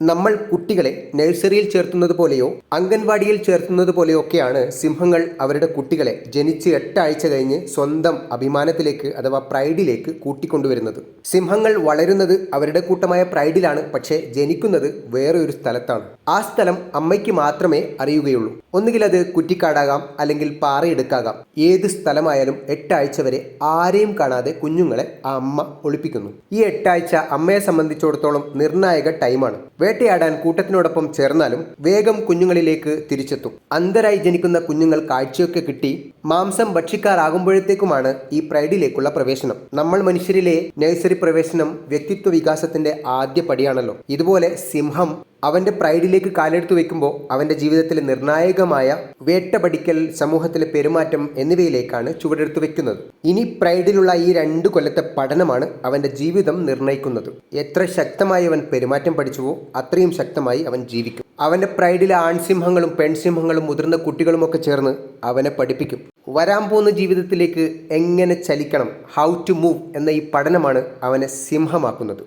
നമ്മൾ കുട്ടികളെ നഴ്സറിയിൽ ചേർത്തുന്നത് പോലെയോ അംഗൻവാടിയിൽ ചേർത്തുന്നത് പോലെയോ ഒക്കെയാണ് സിംഹങ്ങൾ അവരുടെ കുട്ടികളെ ജനിച്ച് എട്ടാഴ്ച കഴിഞ്ഞ് സ്വന്തം അഭിമാനത്തിലേക്ക് അഥവാ പ്രൈഡിലേക്ക് കൂട്ടിക്കൊണ്ടുവരുന്നത്. സിംഹങ്ങൾ വളരുന്നത് അവരുടെ കൂട്ടമായ പ്രൈഡിലാണ് പക്ഷേ ജനിക്കുന്നത് വേറെ ഒരു സ്ഥലത്താണ്. ആ സ്ഥലം അമ്മയ്ക്ക് മാത്രമേ അറിയുകയുള്ളൂ. ഒന്നുകിൽ അത് കുറ്റിക്കാടാകാം അല്ലെങ്കിൽ പാറയെടുക്കാകാം. ഏത് സ്ഥലമായാലും എട്ടാഴ്ച വരെ ആരെയും കാണാതെ കുഞ്ഞുങ്ങളെ ആ അമ്മ ഒളിപ്പിക്കുന്നു. ഈ എട്ടാഴ്ച അമ്മയെ സംബന്ധിച്ചിടത്തോളം നിർണായക ടൈമാണ്. വേട്ടയാടാൻ കൂട്ടത്തിനോടൊപ്പം ചേർന്നാലും വേഗം കുഞ്ഞുങ്ങളിലേക്ക് തിരിച്ചെത്തും. അന്തരായി ജനിക്കുന്ന കുഞ്ഞുങ്ങൾ കാഴ്ചയൊക്കെ കിട്ടി മാംസം ഭക്ഷിക്കാറാകുമ്പോഴത്തേക്കുമാണ് ഈ പ്രൈഡിലേക്കുള്ള പ്രവേശനം. നമ്മൾ മനുഷ്യരിലെ നഴ്സറി പ്രവേശനം വ്യക്തിത്വ വികാസത്തിന്റെ ആദ്യ പടിയാണല്ലോ. ഇതുപോലെ സിംഹം അവന്റെ പ്രൈഡിലേക്ക് കാലെടുത്ത് വെക്കുമ്പോൾ അവന്റെ ജീവിതത്തിലെ നിർണായകമായ വേട്ടപടിക്കൽ സമൂഹത്തിലെ പെരുമാറ്റം എന്നിവയിലേക്കാണ് ചുവടെടുത്ത് വെക്കുന്നത്. ഇനി പ്രൈഡിലുള്ള ഈ രണ്ട് കൊല്ലത്തെ പഠനമാണ് അവന്റെ ജീവിതം നിർണയിക്കുന്നത് എത്ര ശക്തമായി അവൻ പെരുമാറ്റം പഠിച്ചുവോ അത്രയും ശക്തമായി അവൻ ജീവിക്കും. അവന്റെ പ്രൈഡിലെ ആൺസിംഹങ്ങളും പെൺസിംഹങ്ങളും മുതിർന്ന കുട്ടികളുമൊക്കെ ചേർന്ന് അവനെ പഠിപ്പിക്കും. വരാൻ പോകുന്ന ജീവിതത്തിലേക്ക് എങ്ങനെ ചലിക്കണം? ഹൗ ടു മൂവ് എന്ന ഈ പഠനമാണ് അവനെ സിംഹമാക്കുന്നത്.